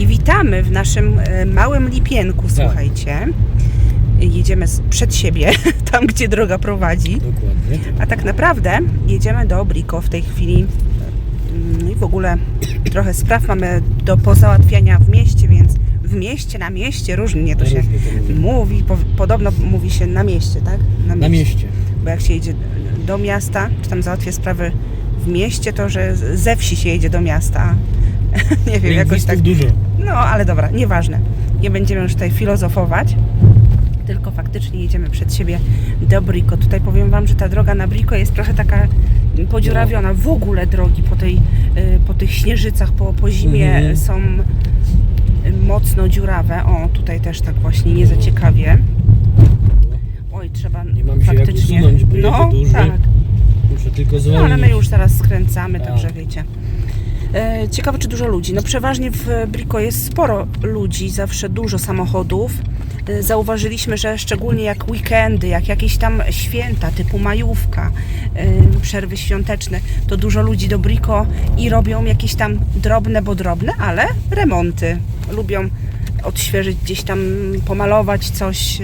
I witamy w naszym e, małym lipienku, słuchajcie. Jedziemy przed siebie, tam gdzie droga prowadzi. Dokładnie. A tak naprawdę jedziemy do Briko w tej chwili. Mm, I w ogóle trochę spraw mamy do pozałatwiania w mieście, więc w mieście, na mieście, różnie to się mówi. mówi. Po, podobno mówi się na mieście, tak? Na mieście. Bo jak się jedzie do miasta, czy tam załatwia sprawy w mieście, to że ze wsi się jedzie do miasta. Nie wiem, jakoś tak. Dużo. No, ale dobra, nieważne. Nie będziemy już tutaj filozofować, tylko faktycznie jedziemy przed siebie do Briko. Tutaj powiem Wam, że ta droga na Briko jest trochę taka podziurawiona. W ogóle drogi po, tej, y, po tych śnieżycach, po, po zimie Mhm. są mocno dziurawe. O, tutaj też tak właśnie nie za ciekawie. Oj, trzeba Nie mam się jak faktycznie... usunąć, no, tak. Muszę tylko No, zwolnić. ale my już zaraz skręcamy, Tak. także wiecie. E, Ciekawe, czy dużo ludzi. No przeważnie w Briko jest sporo ludzi, zawsze dużo samochodów. E, Zauważyliśmy, że szczególnie jak weekendy, jak jakieś tam święta typu majówka, e, przerwy świąteczne, to dużo ludzi do Briko i robią jakieś tam drobne, bo drobne, ale remonty. Lubią odświeżyć gdzieś tam, pomalować coś,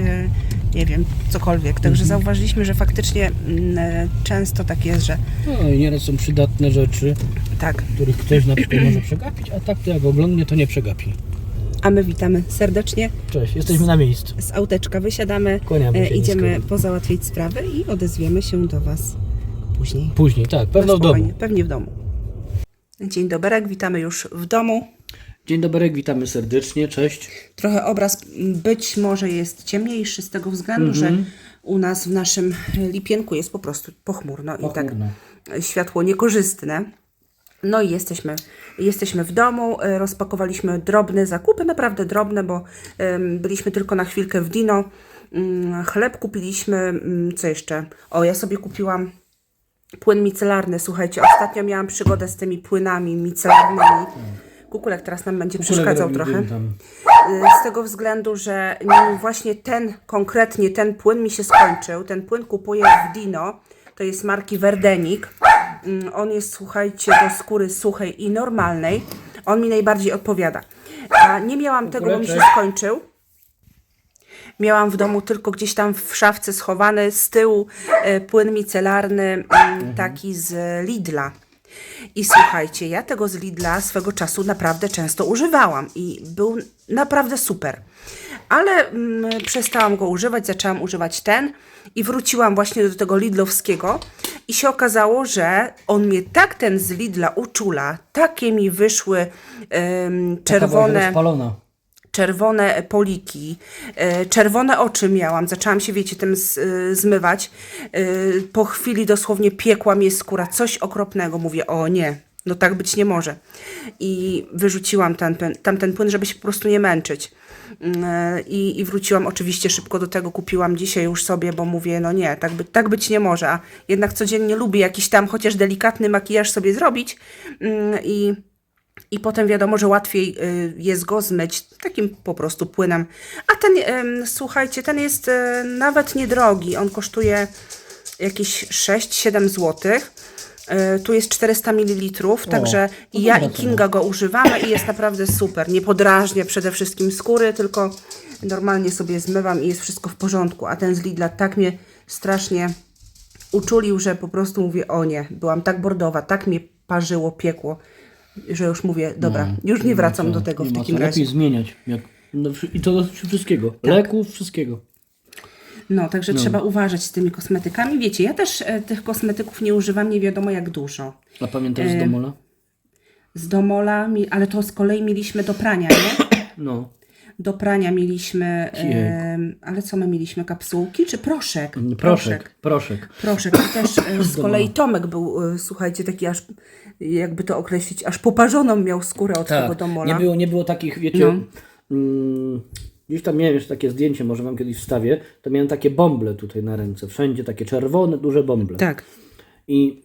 nie wiem, cokolwiek. Także Mhm. zauważyliśmy, że faktycznie mm, często tak jest, że No i nieraz są przydatne rzeczy, tak. których ktoś na przykład może przegapić, a tak to jak oglądnie, to nie przegapi. A my witamy serdecznie. Cześć, jesteśmy na miejscu. Z auteczka wysiadamy, e, się idziemy nisko. pozałatwić sprawy i odezwiemy się do Was później. Później, tak, pewno w domu. Pewnie w domu. Dzień dobry, witamy już w domu. Dzień dobry, witamy serdecznie, cześć. Trochę obraz być może jest ciemniejszy z tego względu, że Mhm. u nas w naszym lipienku jest po prostu pochmurno, i Pochmurno. tak światło niekorzystne. No i jesteśmy, jesteśmy w domu, e, rozpakowaliśmy drobne zakupy, naprawdę drobne, bo byliśmy tylko na chwilkę w Dino. Mm, Chleb kupiliśmy, mm, co jeszcze? O, ja sobie kupiłam płyn micelarny. Słuchajcie, ostatnio miałam przygodę z tymi płynami micelarnymi. Kukulek teraz nam będzie przeszkadzał Kukulek trochę. robił Tam. Y, Z tego względu, że właśnie ten, konkretnie ten płyn mi się skończył. Ten płyn kupuję w Dino. To jest marki Verdenik. Mm, On jest, słuchajcie, do skóry suchej i normalnej. On mi najbardziej odpowiada. A nie miałam tego, bo mi się skończył. Miałam w domu tylko gdzieś tam w szafce schowany z tyłu e, płyn micelarny, mm, taki z Lidla. I słuchajcie, ja tego z Lidla swego czasu naprawdę często używałam i był naprawdę super. Ale mm, przestałam go używać, zaczęłam używać ten i wróciłam właśnie do tego Lidlowskiego i się okazało, że on mnie tak ten z Lidla uczula, takie mi wyszły była czerwone czerwone poliki, e, czerwone oczy miałam, zaczęłam się, wiecie, tym e, zmywać. E, Po chwili dosłownie piekła mnie skóra, coś okropnego. Mówię, o nie, no tak być nie może. I wyrzuciłam ten, tamten płyn, żeby się po prostu nie męczyć. Mm, e, I, I wróciłam oczywiście szybko do tego, kupiłam dzisiaj już sobie, bo mówię, no nie, tak, by, tak być nie może. A jednak codziennie lubię jakiś tam chociaż delikatny makijaż sobie zrobić mm, i i potem wiadomo, że łatwiej y, jest go zmyć takim po prostu płynem. A ten, słuchajcie, ten jest e, nawet niedrogi. On kosztuje jakieś 6-7 zł. E, Tu jest 400 ml, także i ja i Kinga go używamy i jest naprawdę super. Nie podrażnia przede wszystkim skóry, tylko normalnie sobie zmywam i jest wszystko w porządku. A ten z Lidla tak mnie strasznie uczulił, że po prostu mówię, o nie, byłam tak bordowa, tak mnie parzyło, piekło, że już mówię, dobra, już nie wracam ma do tego w takim razie. Lepiej zmieniać. Jak, no, I to dotyczy wszystkiego. Tak. Leków, wszystkiego. No, także trzeba uważać z tymi kosmetykami. Wiecie, ja też e, tych kosmetyków nie używam nie wiadomo jak dużo. A pamiętasz E, z Domola? Z Domola, mi, ale to z kolei mieliśmy do prania, nie? No. Do prania mieliśmy, em, ale co my mieliśmy, kapsułki czy proszek? Proszek, proszek. Proszek. I też e, z kolei Tomek był, e, słuchajcie, taki aż, jakby to określić, aż poparzoną miał skórę od tego Tak, Domola. nie było, nie było takich, wiecie, No. mm, gdzieś tam miałem jeszcze takie zdjęcie, może wam kiedyś wstawię, to miałem takie bąble tutaj na ręce, wszędzie takie czerwone, duże bąble. Tak. I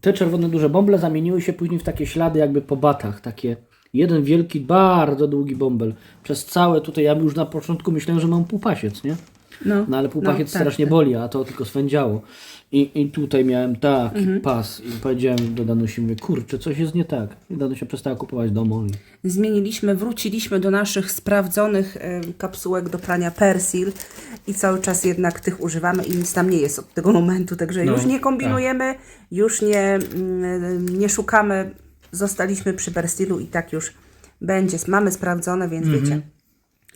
te czerwone, duże bąble zamieniły się później w takie ślady jakby po batach, takie jeden wielki, bardzo długi bąbel. Przez całe tutaj, ja już na początku myślałem, że mam półpasiec, nie? No, No, ale półpachiet no, tak, strasznie tak. boli, a to tylko swędziało. I, I tutaj miałem taki Mhm. pas i powiedziałem do Danusi, mówię, kurczę, coś jest nie tak. I Danusia przestała kupować do Moli. Zmieniliśmy, wróciliśmy do naszych sprawdzonych e, kapsułek do prania Persil i cały czas jednak tych używamy i nic nam nie jest od tego momentu, także No, już nie kombinujemy, już nie, mm, nie szukamy, zostaliśmy przy Persilu i tak już będzie, mamy sprawdzone, więc wiecie.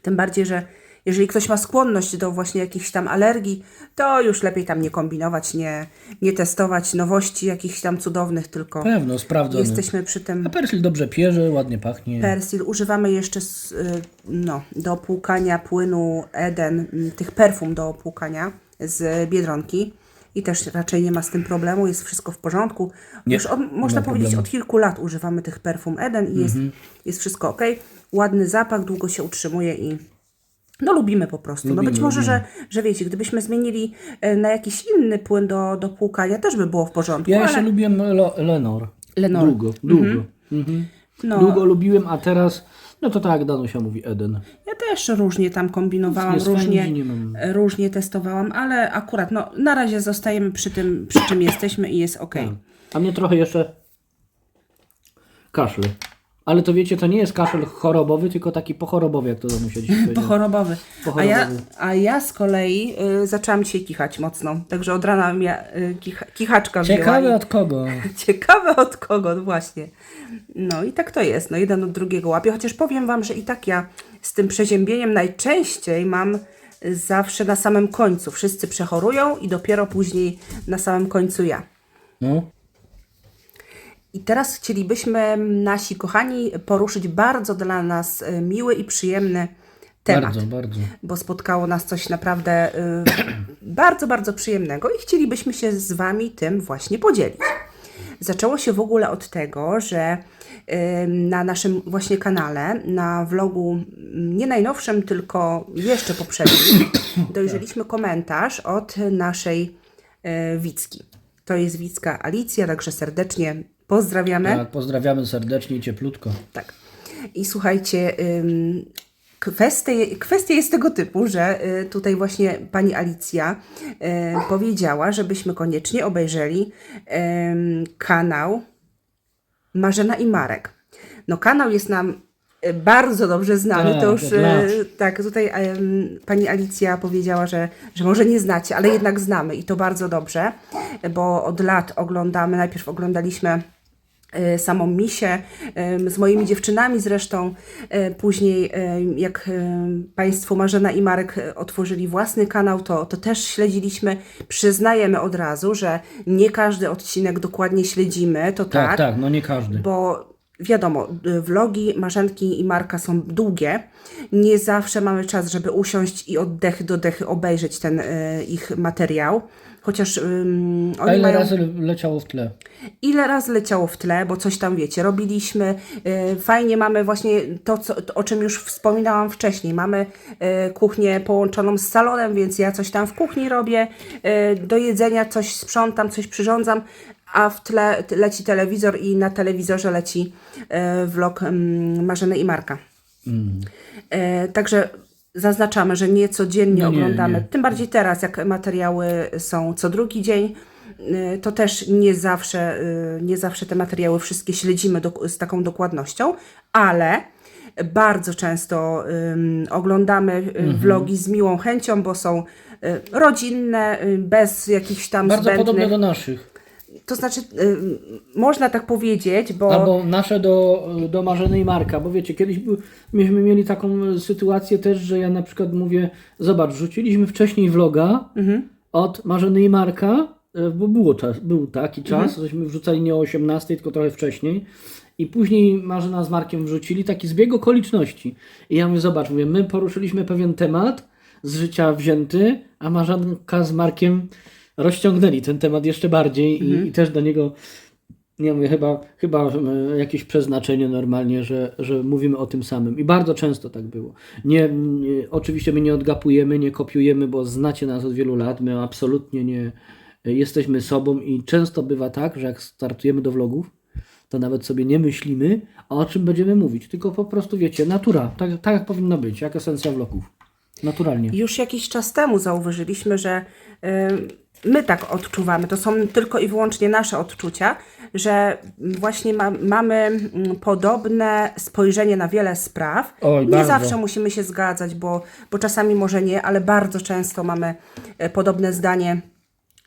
Tym bardziej, że jeżeli ktoś ma skłonność do właśnie jakichś tam alergii, to już lepiej tam nie kombinować, nie, nie testować nowości jakichś tam cudownych, tylko Pewno, sprawdzony. jesteśmy przy tym A persil dobrze pierze, ładnie pachnie. Persil. Używamy jeszcze z, y, no, do płukania płynu Eden, m, tych perfum do płukania z Biedronki. I też raczej nie ma z tym problemu, jest wszystko w porządku. Nie, Już od, można powiedzieć, problemu. od kilku lat używamy tych perfum Eden i jest, Mhm. jest wszystko ok. Ładny zapach, długo się utrzymuje i no lubimy po prostu. no Lubimy, być może, lubimy. że, że wiecie, gdybyśmy zmienili e, na jakiś inny płyn do, do płukania, też by było w porządku. Ja ale... jeszcze lubiłem Lo- Lenor. Lenor. Długo, długo. Mhm. no, Długo lubiłem, a teraz, no to tak Danusia mówi, Eden. Ja też różnie tam kombinowałam, różnie, różnie testowałam, ale akurat no, na razie zostajemy przy tym, przy czym jesteśmy i jest ok. A mnie trochę jeszcze kaszel. Ale to wiecie, to nie jest kaszel chorobowy, tylko taki pochorobowy, jak to Danusia dzisiaj powiedziała. Pochorobowy. A ja, a ja z kolei y, zaczęłam dzisiaj kichać mocno, także od rana mnie y, kicha, kichaczka wzięła. Ciekawe i- od kogo. Ciekawe od kogo, no właśnie. No i tak to jest, no jeden od drugiego łapie, chociaż powiem Wam, że i tak ja z tym przeziębieniem najczęściej mam zawsze na samym końcu. Wszyscy przechorują i dopiero później na samym końcu ja. No. I teraz chcielibyśmy, nasi kochani, poruszyć bardzo dla nas y, miły i przyjemny temat. Bardzo, bardzo. Bo spotkało nas coś naprawdę y, bardzo, bardzo przyjemnego i chcielibyśmy się z Wami tym właśnie podzielić. Zaczęło się w ogóle od tego, że y, na naszym właśnie kanale, na vlogu nie najnowszym, tylko jeszcze poprzednim, dojrzeliśmy komentarz od naszej Wicki. To jest Wicka Alicja, także serdecznie pozdrawiamy. Tak, pozdrawiamy serdecznie i cieplutko. Tak. I słuchajcie, ym, kwestia, jest tego typu, że y, tutaj właśnie pani Alicja y, powiedziała, żebyśmy koniecznie obejrzeli kanał Marzena i Marek. No kanał jest nam y, bardzo dobrze znany, Tak, to już tak, tutaj pani Alicja powiedziała, że, że może nie znacie, ale jednak znamy i to bardzo dobrze, bo od lat oglądamy, najpierw oglądaliśmy samą Misię em, z moimi dziewczynami zresztą. E, Później jak Państwo Marzena i Marek e, otworzyli własny kanał, to, to też śledziliśmy. Przyznajemy od razu, że nie każdy odcinek dokładnie śledzimy, to tak, Tak, tak, no nie każdy. bo wiadomo, vlogi Marzenki i Marka są długie. Nie zawsze mamy czas, żeby usiąść i od dechy do dechy obejrzeć ten y, ich materiał. Chociaż ym, A ile mają... razy leciało w tle? Ile razy leciało w tle, bo coś tam wiecie, robiliśmy. y, Fajnie mamy właśnie to, co, to, o czym już wspominałam wcześniej. Mamy y, kuchnię połączoną z salonem, więc ja coś tam w kuchni robię. y, Do jedzenia coś sprzątam, coś przyrządzam, a w tle leci telewizor i na telewizorze leci y, vlog mm, Marzeny i Marka. E, Także zaznaczamy, że nie codziennie No nie, oglądamy. nie. Tym bardziej teraz, jak materiały są co drugi dzień, e, to też nie zawsze, e, nie zawsze te materiały wszystkie śledzimy dok- z taką dokładnością, ale bardzo często ym, oglądamy Mhm. vlogi z miłą chęcią, bo są rodzinne, bez jakichś tam Bardzo zbędnych... podobne do naszych. To znaczy, y, można tak powiedzieć, bo... Albo nasze do, do Marzeny i Marka, bo wiecie, kiedyś był, myśmy mieli taką sytuację też, że ja na przykład mówię, zobacz, rzuciliśmy wcześniej vloga od Marzeny i Marka, e, bo było czas, był taki czas, żeśmy wrzucali nie o 18, tylko trochę wcześniej. I później Marzena z Markiem wrzucili taki zbieg okoliczności. I ja mówię, zobacz, mówię, my poruszyliśmy pewien temat z życia wzięty, a Marzenka z Markiem rozciągnęli ten temat jeszcze bardziej i, i też do niego nie mówię, chyba, chyba e, jakieś przeznaczenie normalnie, że, że mówimy o tym samym. I bardzo często tak było. Nie, nie, oczywiście my nie odgapujemy, nie kopiujemy, bo znacie nas od wielu lat. My absolutnie nie e, jesteśmy sobą i często bywa tak, że jak startujemy do vlogów, to nawet sobie nie myślimy, o czym będziemy mówić. Tylko po prostu wiecie, natura, tak, tak jak powinno być, jak esencja vlogów. Naturalnie. Już jakiś czas temu zauważyliśmy, że y, my tak odczuwamy, to są tylko i wyłącznie nasze odczucia, że właśnie ma, mamy mm, podobne spojrzenie na wiele spraw. Oj, nie bardzo. zawsze musimy się zgadzać, bo, bo czasami może nie, ale bardzo często mamy e, podobne zdanie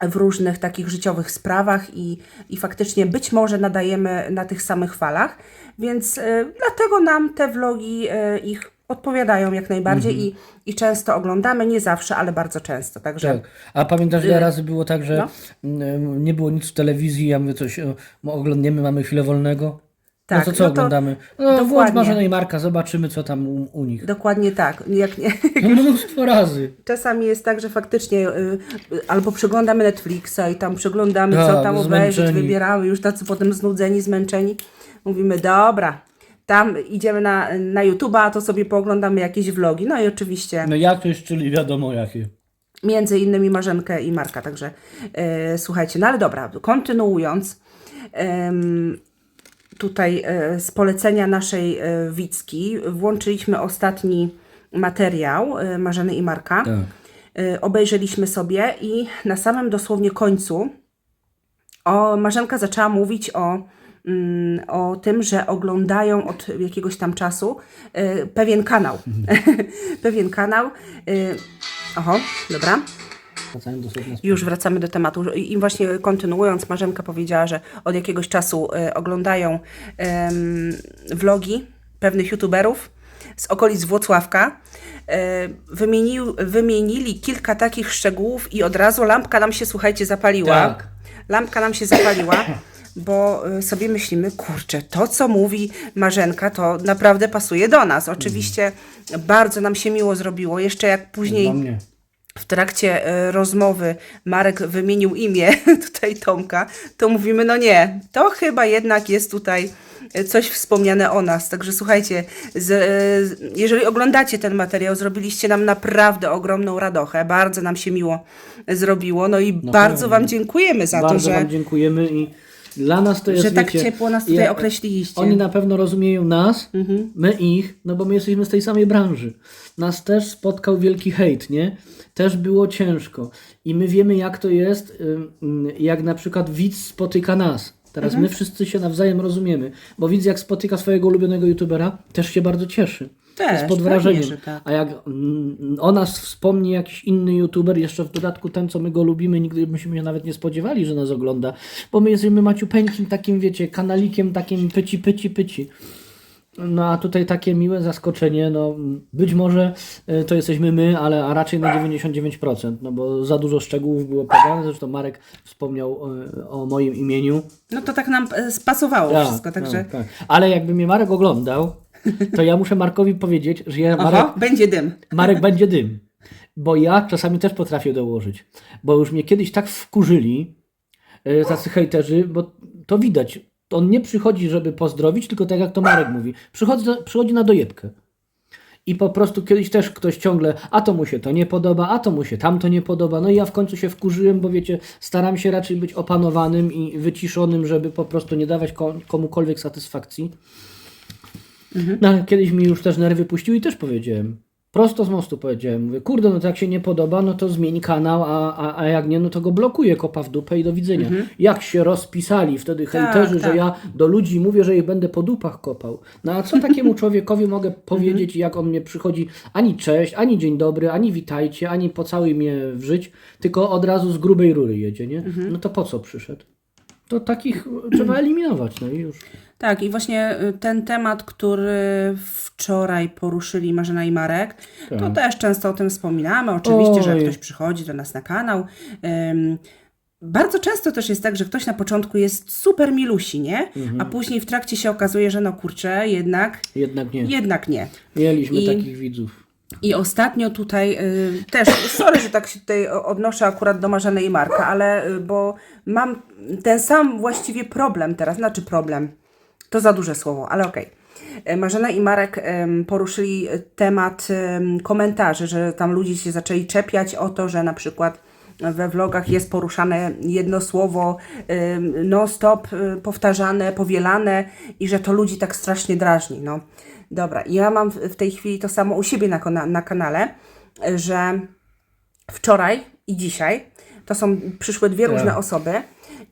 w różnych takich życiowych sprawach i, i faktycznie być może nadajemy na tych samych falach, więc e, dlatego nam te vlogi e, ich odpowiadają jak najbardziej Mhm. i, i często oglądamy, nie zawsze, ale bardzo często, także Tak. A pamiętasz, ile razy było tak, że no. nie było nic w telewizji, ja mówię coś, oglądniemy, mamy chwilę wolnego? Tak, no to co no to oglądamy? No włącz dokładnie. Marzenę i Marka, zobaczymy co tam u, u nich. dokładnie tak. Jak nie, No mnóstwo razy. Czasami jest tak, że faktycznie y, y, albo przeglądamy Netflixa i tam przeglądamy, co Tak, tam obejrzeć, zmęczeni. wybieramy, już tacy potem znudzeni, zmęczeni. Mówimy, dobra, tam idziemy na, na YouTube'a, to sobie pooglądamy jakieś vlogi. No i oczywiście No jakieś, czyli wiadomo jakie. między innymi Marzenkę i Marka, także e, słuchajcie, no ale dobra, kontynuując, tutaj e, z polecenia naszej e, Wicki włączyliśmy ostatni materiał e, Marzeny i Marka. Tak. E, obejrzeliśmy sobie i na samym dosłownie końcu o, Marzenka zaczęła mówić o, o tym, że oglądają od jakiegoś tam czasu e, pewien kanał. pewien kanał. E, oho, dobra. Już wracamy do tematu. I właśnie kontynuując, Marzenka powiedziała, że od jakiegoś czasu e, oglądają vlogi pewnych youtuberów z okolic Włocławka. Wymienił, wymienili kilka takich szczegółów i od razu lampka nam się, słuchajcie, zapaliła. Tak. Lampka nam się zapaliła. Bo e, sobie myślimy, kurczę, to co mówi Marzenka, to naprawdę pasuje do nas. Oczywiście bardzo nam się miło zrobiło. Jeszcze jak później w trakcie e, rozmowy Marek wymienił imię tutaj Tomka, to mówimy, no nie, to chyba jednak jest tutaj e, coś wspomniane o nas. Także słuchajcie, z, z- jeżeli oglądacie ten materiał, zrobiliście nam naprawdę ogromną radochę. Bardzo nam się miło zrobiło. No i bardzo Wam dziękujemy za Bardzo to, że, Wam dziękujemy i dla nas to jest, że tak wiecie, ciepło nas tutaj ja- określiliście. Oni na pewno rozumieją nas, Mhm. my ich, no bo my jesteśmy z tej samej branży. Nas też spotkał wielki hejt, nie? Też było ciężko. I my wiemy, jak to jest, ym, jak na przykład widz spotyka nas. Teraz Mhm. my wszyscy się nawzajem rozumiemy, bo widz jak spotyka swojego ulubionego youtubera, też się bardzo cieszy. Też, jest pod wrażeniem. że tak. A jak mm, o nas wspomni jakiś inny youtuber, jeszcze w dodatku ten, co my go lubimy, nigdy byśmy się nawet nie spodziewali, że nas ogląda, bo my jesteśmy maciupeńkim takim, wiecie, kanalikiem takim pyci, pyci, pyci. No a tutaj takie miłe zaskoczenie, no być może y, to jesteśmy my, ale a raczej na 99%, no bo za dużo szczegółów było podane, zresztą Marek wspomniał y, o moim imieniu. No to tak nam e, spasowało Tak, wszystko, także... tak, tak. Ale jakby mnie Marek oglądał, to ja muszę Markowi powiedzieć, że ja Marek, Aha, będzie dym. Marek będzie dym. Bo ja czasami też potrafię dołożyć. Bo już mnie kiedyś tak wkurzyli e, tacy hejterzy, bo to widać. On nie przychodzi, żeby pozdrowić, tylko tak jak to Marek mówi. Przychodzi, przychodzi na dojebkę. I po prostu kiedyś też ktoś ciągle, a to mu się to nie podoba, a to mu się tamto nie podoba. No i ja w końcu się wkurzyłem, bo wiecie, staram się raczej być opanowanym i wyciszonym, żeby po prostu nie dawać ko- komukolwiek satysfakcji. No, ale kiedyś mi już też nerwy puściły i też powiedziałem. Prosto z mostu powiedziałem. Mówię, kurde, no to jak się nie podoba, no to zmień kanał, a, a, a jak nie, no to go blokuję, kopa w dupę i do widzenia. Jak się rozpisali wtedy hejterzy, tak. że ja do ludzi mówię, że ich będę po dupach kopał. No a co takiemu człowiekowi mogę powiedzieć, jak on mnie przychodzi, ani cześć, ani dzień dobry, ani witajcie, ani pocałuj mnie w żyć, tylko od razu z grubej rury jedzie, nie? No to po co przyszedł? To takich trzeba eliminować, no i już. Tak, i właśnie y, ten temat, który wczoraj poruszyli Marzena i Marek, to Tak. też często o tym wspominamy. Oczywiście, że Oj. ktoś przychodzi do nas na kanał. Ym, bardzo często też jest tak, że ktoś na początku jest super milusi, nie? Mhm. A później w trakcie się okazuje, że no kurczę, jednak, Jednak nie. jednak nie. Mieliśmy I- takich widzów. I ostatnio tutaj y, też, sorry, że tak się tutaj odnoszę akurat do Marzeny i Marka, ale y, bo mam ten sam właściwie problem teraz, znaczy problem, to za duże słowo, ale okej. Y, Marzena i Marek poruszyli temat em, komentarzy, że tam ludzie się zaczęli czepiać o to, że na przykład we vlogach jest poruszane jedno słowo non-stop y, powtarzane, powielane i że to ludzi tak strasznie drażni. No. Dobra, ja mam w tej chwili to samo u siebie na, na kanale że wczoraj i dzisiaj to są przyszły dwie Tak. różne osoby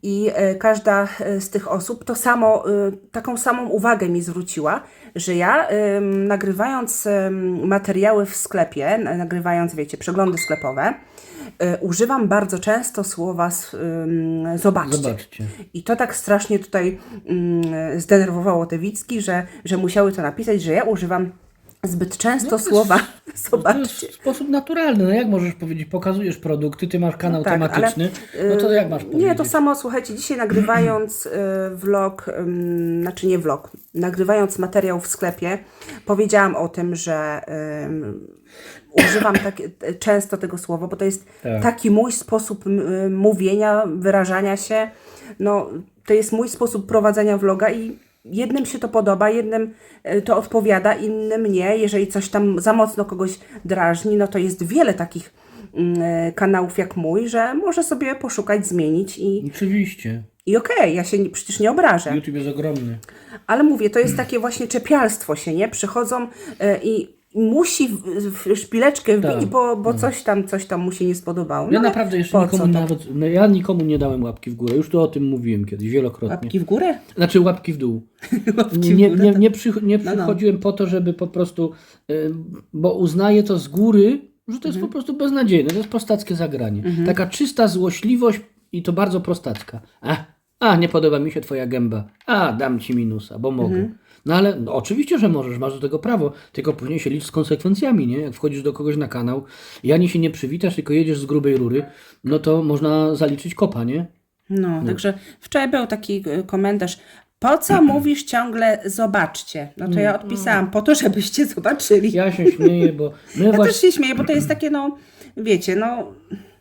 i e, każda e, z tych osób to samo, e, taką samą uwagę mi zwróciła, że ja nagrywając materiały w sklepie, nagrywając, wiecie, przeglądy sklepowe, używam bardzo często słowa zobaczcie. Zobaczcie. I to tak strasznie tutaj mm, zdenerwowało te Wicki, że, że musiały to napisać, że ja używam zbyt często słowa To jest zobaczcie. w sposób naturalny. No jak możesz powiedzieć, pokazujesz produkty, ty masz kanał tak, tematyczny, ale, no to y, jak masz powiedzieć? Nie, to samo, słuchajcie, dzisiaj nagrywając y, vlog, znaczy nie vlog, nagrywając materiał w sklepie, powiedziałam o tym, że ym, używam tak, y, często tego słowa, bo to jest Tak. taki mój sposób mówienia, wyrażania się, no to jest mój sposób prowadzenia vloga i jednym się to podoba, jednym y, to odpowiada, innym nie. Jeżeli coś tam za mocno kogoś drażni, no to jest wiele takich mm, e, kanałów jak mój, że może sobie poszukać, zmienić i, Oczywiście. i okej, ja się nie, przecież nie obrażę. YouTube jest ogromny. Ale mówię, to jest takie właśnie czepialstwo się, nie? Przychodzą e, i musi w, szpileczkę wbić, Tak. bo, bo coś tam coś tam mu się nie spodobało. Ja No, ale naprawdę jeszcze nikomu co to? nawet, no ja nikomu nie dałem łapki w górę. Już tu o tym mówiłem kiedyś, wielokrotnie. Łapki w górę? Znaczy łapki w dół. Łapki Nie, w górę, nie, to- nie, przy, nie no. przychodziłem po to, żeby po prostu, y, bo uznaję to z góry, że to jest Mhm. po prostu beznadziejne, to jest prostackie zagranie. Taka czysta złośliwość i to bardzo prostacka. A, a, nie podoba mi się twoja gęba. A, dam ci minusa, bo mogę. Mhm. No ale no, oczywiście, że możesz, masz do tego prawo, tylko później się licz z konsekwencjami, nie? Jak wchodzisz do kogoś na kanał i ani się nie przywitasz, tylko jedziesz z grubej rury, no to można zaliczyć kopa, nie? No, także wczoraj był taki e, komentarz. Po co mówisz ciągle zobaczcie? No to ja odpisałam, po to, żebyście zobaczyli. Ja, Ja się śmieję, bo my właśnie... też się śmieję, bo to jest takie, no, wiecie, no,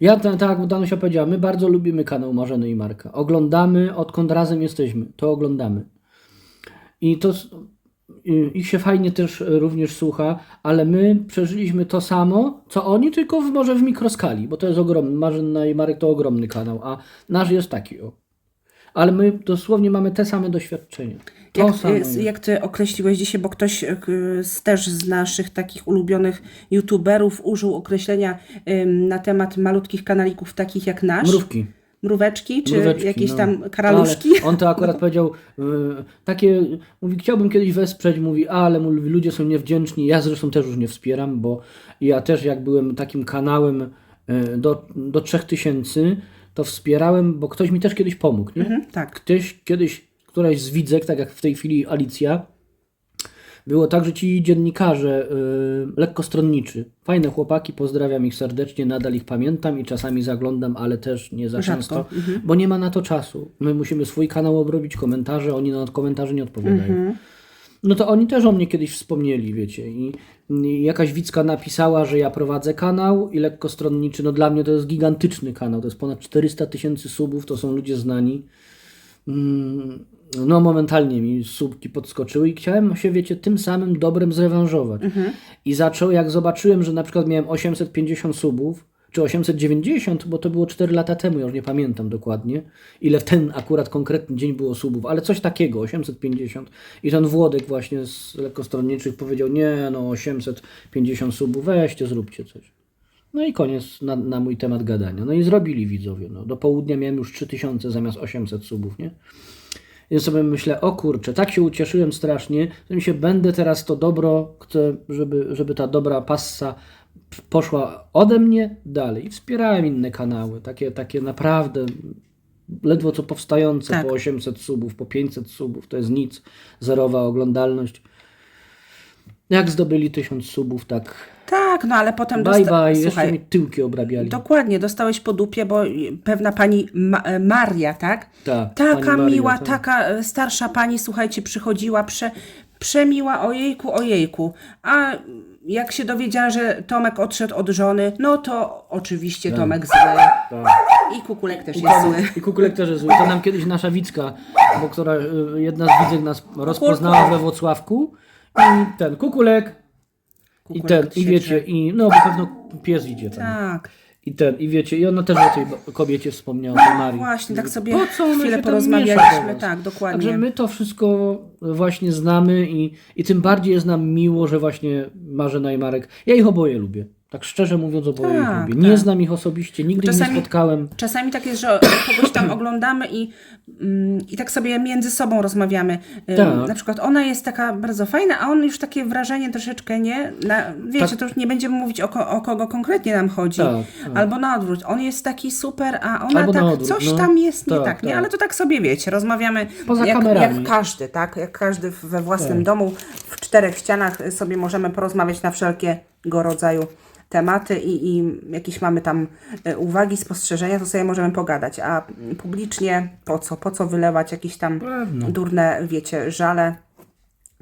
Ja ta- tak jak Danusia powiedziała, my bardzo lubimy kanał Marzeny i Marka. Oglądamy, odkąd razem jesteśmy, to oglądamy. I to y, ich się fajnie też y, również słucha, ale my przeżyliśmy to samo, co oni, tylko w, może w mikroskali, bo to jest ogromny, Marzena i Marek to ogromny kanał, a nasz jest taki o. Ale my dosłownie mamy te same doświadczenia. To jak, samo e, jest. jak ty określiłeś dzisiaj, bo ktoś k- z, też z naszych takich ulubionych youtuberów użył określenia ym, na temat malutkich kanalików takich jak nasz. Mrówki. Mróweczki, czy Mróweczki, jakieś no. tam karaluszki. Ale on to akurat powiedział, y, takie, mówi, chciałbym kiedyś wesprzeć, mówi, ale mówi, ludzie są niewdzięczni, ja zresztą też już nie wspieram, bo ja też jak byłem takim kanałem y, do, do 3000, to wspierałem, bo ktoś mi też kiedyś pomógł, nie? Mhm, tak. Ktoś kiedyś, któraś z widzek, tak jak w tej chwili Alicja, było tak, że ci dziennikarze y, lekkostronniczy, fajne chłopaki, pozdrawiam ich serdecznie, nadal ich pamiętam i czasami zaglądam, ale też nie za Rzadko. często, bo nie ma na to czasu. My musimy swój kanał obrobić, komentarze, oni na komentarze nie odpowiadają. No to oni też o mnie kiedyś wspomnieli, wiecie, i, i jakaś widzka napisała, że ja prowadzę kanał i lekkostronniczy, no dla mnie to jest gigantyczny kanał, to jest ponad 400 tysięcy subów, to są ludzie znani. Mm, no momentalnie mi słupki podskoczyły i chciałem się, wiecie, tym samym dobrem zrewanżować. I zaczął, jak zobaczyłem, że na przykład miałem 850 subów, czy 890, bo to było 4 lata temu, ja już nie pamiętam dokładnie, ile w ten akurat konkretny dzień było subów, ale coś takiego, 850. I ten Włodek właśnie z lekkostronniczych powiedział, nie no, 850 subów, weźcie, zróbcie coś. No i koniec na, na mój temat gadania. No i zrobili widzowie. No. Do południa miałem już 3000 zamiast 800 subów, nie? Więc sobie myślę, o kurczę, tak się ucieszyłem strasznie, że mi się będę teraz to dobro, chcę, żeby, żeby ta dobra passa poszła ode mnie dalej. I wspierałem inne kanały, takie, takie naprawdę ledwo co powstające Tak. po 800 subów, po 500 subów, to jest nic, zerowa oglądalność. Jak zdobyli 1000 subów, tak Tak, no ale potem bye dosta- bye, jeszcze mi tyłki obrabiali. Dokładnie, dostałeś po dupie, bo pewna pani Ma- e, Maria, tak? Tak, Taka Maria, miła, tak. taka e, starsza pani, słuchajcie, przychodziła, prze, przemiła, ojejku, ojejku. A jak się dowiedziała, że Tomek odszedł od żony, no to oczywiście Tomek zły. Tak. I Kukulek też jest zły. I kukulek też jest zły. To nam kiedyś nasza Wicka, bo która y, jedna z widzek nas rozpoznała we Włocławku i ten kukulek i ten, i wiecie, i no bo pewno pies idzie tam. Tak, I ten, i wiecie, i ona też o tej kobiecie wspomniała, tej Marii. właśnie, tak sobie Po co ona chwilę się tam porozmawialiśmy, tak, dokładnie. Także my to wszystko właśnie znamy i, i tym bardziej jest nam miło, że właśnie Marzena i Marek, ja ich oboje lubię. Tak szczerze mówiąc, oboje ich Tak, lubię. Nie tak. znam ich osobiście, nigdy ich Czasami- nie spotkałem. Czasami tak jest, że kogoś tam oglądamy i, mm, i tak sobie między sobą rozmawiamy. Ym, Tak. Na przykład ona jest taka bardzo fajna, a on już takie wrażenie troszeczkę, nie? Na, wiecie, Tak. to już nie będziemy mówić o, ko- o kogo konkretnie nam chodzi. Tak, tak. Albo na odwrót. On jest taki super, a ona Albo tak, coś no. tam jest nie Tak, tak, nie? tak. Ale to tak sobie wiecie, rozmawiamy Poza jak, kamerami. jak każdy, tak? Jak każdy we własnym Tak. domu, w czterech ścianach sobie możemy porozmawiać na wszelkiego rodzaju tematy i, i jakieś mamy tam e, uwagi, spostrzeżenia, to sobie możemy pogadać, a publicznie po co? Po co wylewać jakieś tam Pewno. durne, wiecie, żale?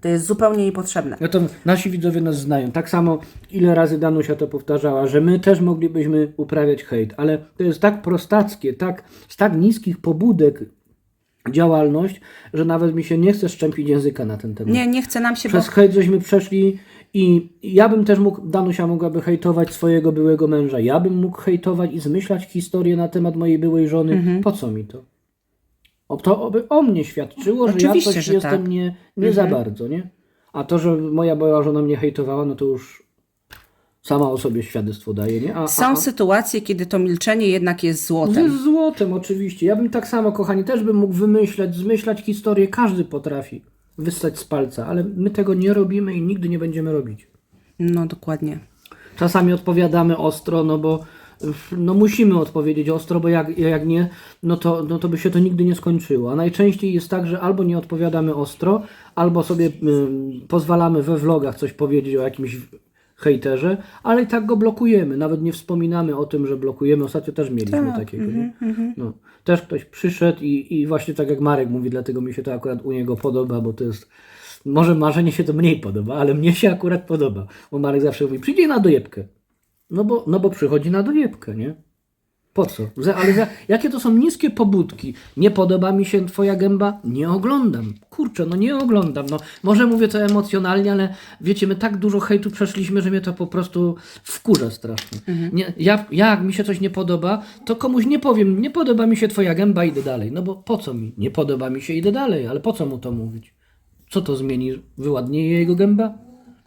To jest zupełnie niepotrzebne. No to nasi widzowie nas znają. Tak samo ile razy Danusia to powtarzała, że my też moglibyśmy uprawiać hejt, ale to jest tak prostackie, tak, z tak niskich pobudek działalność, że nawet mi się nie chce szczępić języka na ten temat. Nie, nie chce nam się, bo Przez hejt żeśmy przeszli i ja bym też mógł, Danusia mogłaby hejtować swojego byłego męża, ja bym mógł hejtować i zmyślać historię na temat mojej byłej żony. Mhm. Po co mi to? O, to by o mnie świadczyło, że ja Oczywiście, coś że jestem tak. nie, nie za bardzo, nie? A to, że moja była żona mnie hejtowała, no to już sama o sobie świadectwo daje, nie? A, są a, a, sytuacje, kiedy to milczenie jednak jest złotem. złotem oczywiście. Ja bym tak samo, kochani, też bym mógł wymyślać, zmyślać historię. Każdy potrafi wystać z palca, ale my tego nie robimy i nigdy nie będziemy robić. No dokładnie. Czasami odpowiadamy ostro, no bo no musimy odpowiedzieć ostro, bo jak, jak nie, no to, no to by się to nigdy nie skończyło. A najczęściej jest tak, że albo nie odpowiadamy ostro, albo sobie ym, pozwalamy we vlogach coś powiedzieć o jakimś hejterze, ale i tak go blokujemy. Nawet nie wspominamy o tym, że blokujemy. Ostatnio też mieliśmy takiego. nie? No. Też ktoś przyszedł i, i właśnie tak jak Marek mówi, dlatego mi się to akurat u niego podoba, bo to jest może marzenie się to mniej podoba, ale mnie się akurat podoba. Bo Marek zawsze mówi, przyjdzie na dojebkę. No bo, no bo przychodzi na dojebkę, nie? Po co? Ale za, jakie to są niskie pobudki? Nie podoba mi się twoja gęba? Nie oglądam. Kurczę, no nie oglądam. No, może mówię to emocjonalnie, ale wiecie, my tak dużo hejtu przeszliśmy, że mnie to po prostu wkurza strasznie. Nie, ja, jak mi się coś nie podoba, to komuś nie powiem, nie podoba mi się twoja gęba, idę dalej. No bo po co mi? Nie podoba mi się, idę dalej, ale po co mu to mówić? Co to zmieni? Wyładnieje jego gęba?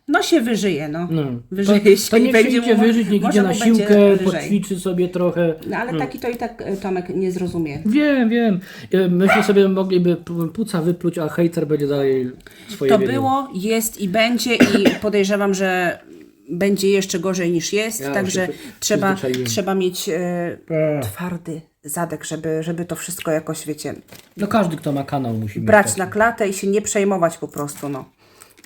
No się wyżyje, no. No. Wyżyje to, się to niech będzie się wyżyć, niech idzie na siłkę, poćwiczy sobie trochę. No ale taki to i tak e, Tomek nie zrozumie. Wiem, wiem. E, Myśmy sobie mogliby puca wypluć, a hejter będzie dalej swoje To było, jest i będzie i podejrzewam, że będzie jeszcze gorzej niż jest, Ja także trzeba, trzeba mieć e, Ech. twardy zadek, żeby, żeby to wszystko jakoś, wiecie, No każdy, kto ma kanał musi brać na klatę i się nie przejmować po prostu, no.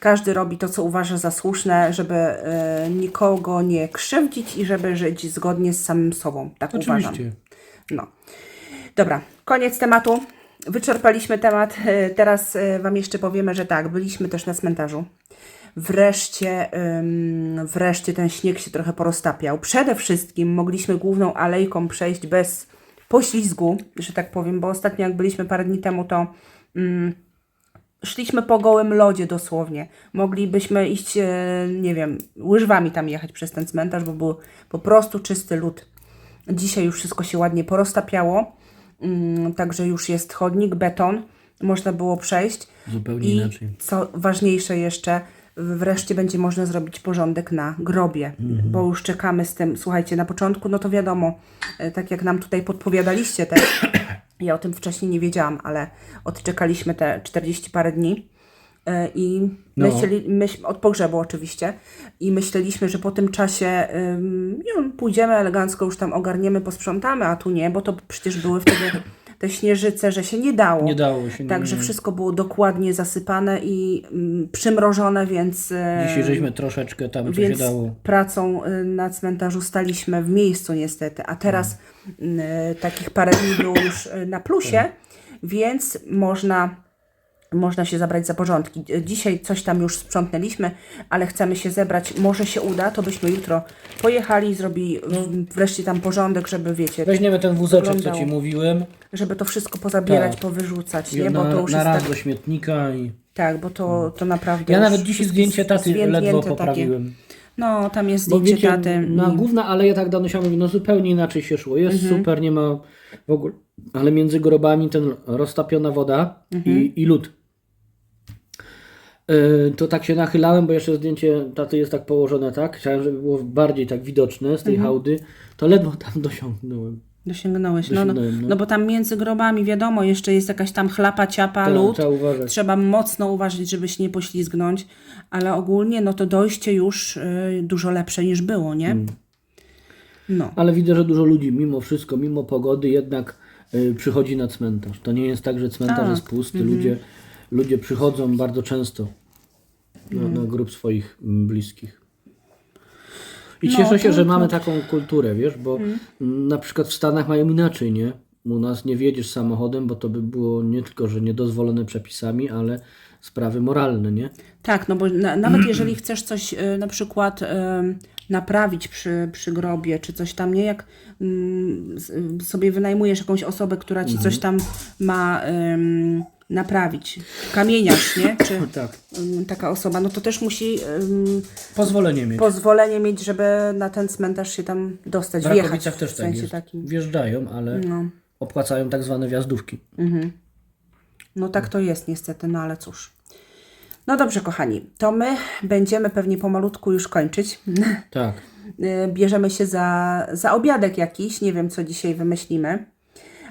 Każdy robi to, co uważa za słuszne, żeby e, nikogo nie krzywdzić i żeby żyć zgodnie z samym sobą. Tak uważam. Oczywiście. No. Dobra, koniec tematu. Wyczerpaliśmy temat. E, Teraz e, Wam jeszcze powiemy, że tak, byliśmy też na cmentarzu. Wreszcie, ym, wreszcie ten śnieg się trochę poroztapiał. Przede wszystkim mogliśmy główną alejką przejść bez poślizgu, że tak powiem, bo ostatnio jak byliśmy parę dni temu, to mm, szliśmy po gołym lodzie dosłownie. Moglibyśmy iść, e, nie wiem, łyżwami tam jechać przez ten cmentarz, bo był po prostu czysty lód. Dzisiaj już wszystko się ładnie poroztapiało, mm, także już jest chodnik, beton, można było przejść. Zupełnie I inaczej. co ważniejsze jeszcze, wreszcie będzie można zrobić porządek na grobie, Mhm. bo już czekamy z tym, słuchajcie, na początku, no to wiadomo, e, tak jak nam tutaj podpowiadaliście też, ja o tym wcześniej nie wiedziałam, ale odczekaliśmy te 40 parę dni e, i No. myśleli, myśl, od pogrzebu oczywiście i myśleliśmy, że po tym czasie wiem, pójdziemy elegancko, już tam ogarniemy, posprzątamy, a tu nie, bo to przecież były wtedy te śnieżyce, że się nie dało. Nie dało się. nie- Także nie. wszystko było dokładnie zasypane i mm, przymrożone, więc, e, Dzisiaj żeśmy troszeczkę tam, co się więc dało. pracą e, na cmentarzu staliśmy w miejscu niestety, a teraz Mhm. mm, e, takich parę dni było już na plusie, Tak. więc można, można się zabrać za porządki. Dzisiaj coś tam już sprzątnęliśmy, ale chcemy się zebrać, może się uda, to byśmy jutro pojechali i zrobili wreszcie tam porządek, żeby wiecie, Weźmiemy ten wózeczek, co. Ci mówiłem. żeby to wszystko pozabierać, Tak. powyrzucać, nie? Bo na, to już na raz tak do śmietnika i... tak, bo to, to naprawdę. Ja nawet dzisiaj zdjęcie taty ledwo takie. poprawiłem. No, tam jest zdjęcie wiecie, taty. na i- główna aleja, tak Danusia mówi, no zupełnie inaczej się szło. Jest Mhm. super, nie ma w ogóle... Ale między grobami ten roztapiona woda Mhm. i, i lód. Yy, to tak się nachylałem, bo jeszcze zdjęcie taty jest tak położone tak. Chciałem, żeby było bardziej tak widoczne z tej Mhm. hałdy. To ledwo tam dosiągnąłem. Dosięgnąłeś. No, no, no. no bo tam między grobami, wiadomo, jeszcze jest jakaś tam chlapa, ciapa, Tak, lód. trzeba. Trzeba mocno uważać, żeby się nie poślizgnąć, ale ogólnie no to dojście już y, dużo lepsze niż było, nie? Mm. No. Ale widzę, że dużo ludzi mimo wszystko, mimo pogody jednak y, przychodzi na cmentarz. To nie jest tak, że cmentarz Tak. jest pusty. Ludzie, ludzie przychodzą bardzo często na, na grób swoich bliskich. I No, cieszę się, że mamy taką kulturę, wiesz, bo mm, na przykład w Stanach mają inaczej, nie? U nas nie wjedziesz samochodem, bo to by było nie tylko, że niedozwolone przepisami, ale sprawy moralne, nie? Tak, no bo na, nawet jeżeli chcesz coś y, na przykład y, naprawić przy, przy grobie, czy coś tam, nie? Jak mm, s- y, sobie wynajmujesz jakąś osobę, która ci coś tam ma ym, naprawić, kamieniarz, nie? Czy Tak. taka osoba, no to też musi ym, Pozwolenie mieć. pozwolenie mieć, żeby na ten cmentarz się tam dostać, w wjechać. Rakowicach też w tak sensie jest. takim. Wjeżdżają, ale No. opłacają tak zwane wjazdówki. No tak to jest niestety, no ale cóż. No dobrze, kochani, to my będziemy pewnie pomalutku już kończyć. Tak. Y, Bierzemy się za, za obiadek jakiś, nie wiem co dzisiaj wymyślimy.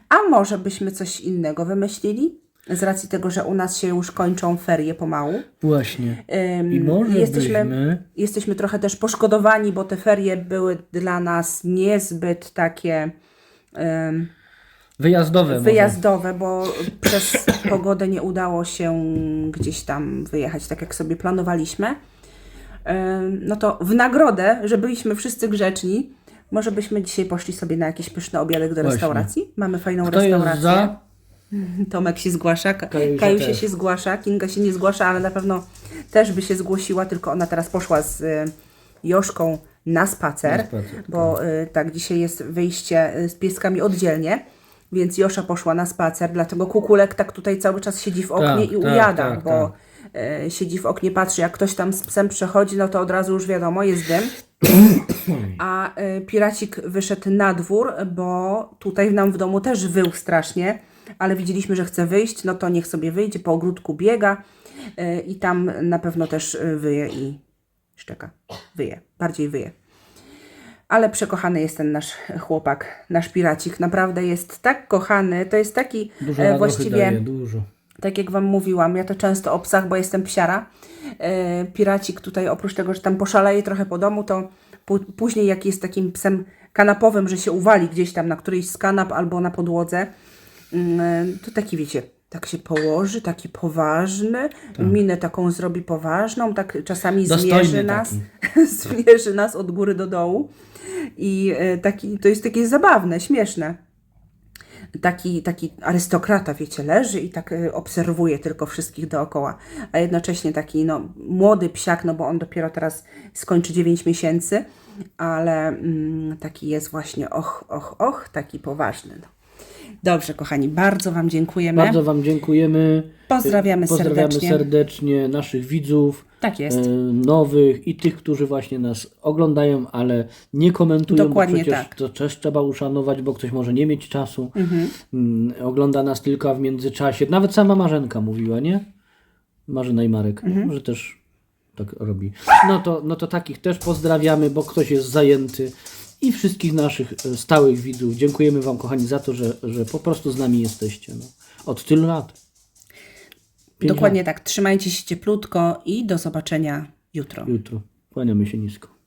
A może byśmy coś innego wymyślili? Z racji tego, że u nas się już kończą ferie pomału. Właśnie. Ym, I może jesteśmy, byśmy... jesteśmy trochę też poszkodowani, bo te ferie były dla nas niezbyt takie ym, Wyjazdowe może. wyjazdowe, bo przez pogodę nie udało się gdzieś tam wyjechać tak, jak sobie planowaliśmy. No to w nagrodę, że byliśmy wszyscy grzeczni, może byśmy dzisiaj poszli sobie na jakiś pyszny obiadek do Właśnie. restauracji. Mamy fajną Kto jest restaurację. za? Tomek się zgłasza, Ka- Kajusia Kajusia też. się zgłasza, Kinga się nie zgłasza, ale na pewno też by się zgłosiła, tylko ona teraz poszła z y, Joszką na spacer, Na spacer, bo y, tak, dzisiaj jest wyjście y, z pieskami oddzielnie, więc Josza poszła na spacer, dlatego Kukulek tak tutaj cały czas siedzi w oknie Tak, i tak, ujada, tak, bo y, siedzi w oknie, patrzy, jak ktoś tam z psem przechodzi, no to od razu już wiadomo, jest dym. A y, piracik wyszedł na dwór, bo tutaj nam w domu też wył strasznie, ale widzieliśmy, że chce wyjść, no to niech sobie wyjdzie, po ogródku biega y, i tam na pewno też y, wyje i szczeka. Wyje, bardziej wyje. Ale przekochany jest ten nasz chłopak, nasz piracik. Naprawdę jest tak kochany. To jest taki Dużo e, radochy właściwie daje, dużo. tak jak Wam mówiłam, ja to często o psach, bo jestem psiara. E, piracik tutaj oprócz tego, że tam poszaleje trochę po domu, to później jak jest takim psem kanapowym, że się uwali gdzieś tam na któryś z kanap albo na podłodze, to taki wiecie, tak się położy, taki poważny, minę taką zrobi poważną, tak czasami Dostojny zmierzy nas, zmierzy nas od góry do dołu. I e, taki, to jest takie zabawne, śmieszne. Taki, taki arystokrata, wiecie, leży i tak y, obserwuje tylko wszystkich dookoła, a jednocześnie taki no, młody psiak, no bo on dopiero teraz skończy 9 miesięcy, ale mm, taki jest właśnie och, och, och, taki poważny. No. Dobrze, kochani, bardzo Wam dziękujemy. Bardzo Wam dziękujemy. Pozdrawiamy Pozdrawiamy serdecznie. serdecznie naszych widzów. Tak jest. e, nowych i tych, którzy właśnie nas oglądają, ale nie komentują, Dokładnie bo przecież tak. to też trzeba uszanować, bo ktoś może nie mieć czasu. Mhm. Mm, ogląda nas tylko, a w międzyczasie, nawet sama Marzenka mówiła, nie? Marzena i Marek, Mhm. że też tak robi. No to, no to takich też pozdrawiamy, bo ktoś jest zajęty i wszystkich naszych e, stałych widzów. Dziękujemy Wam, kochani, za to, że, że po prostu z nami jesteście. No. Od tylu lat. Dokładnie tak. Trzymajcie się cieplutko i do zobaczenia jutro. jutro. Kłaniamy się nisko.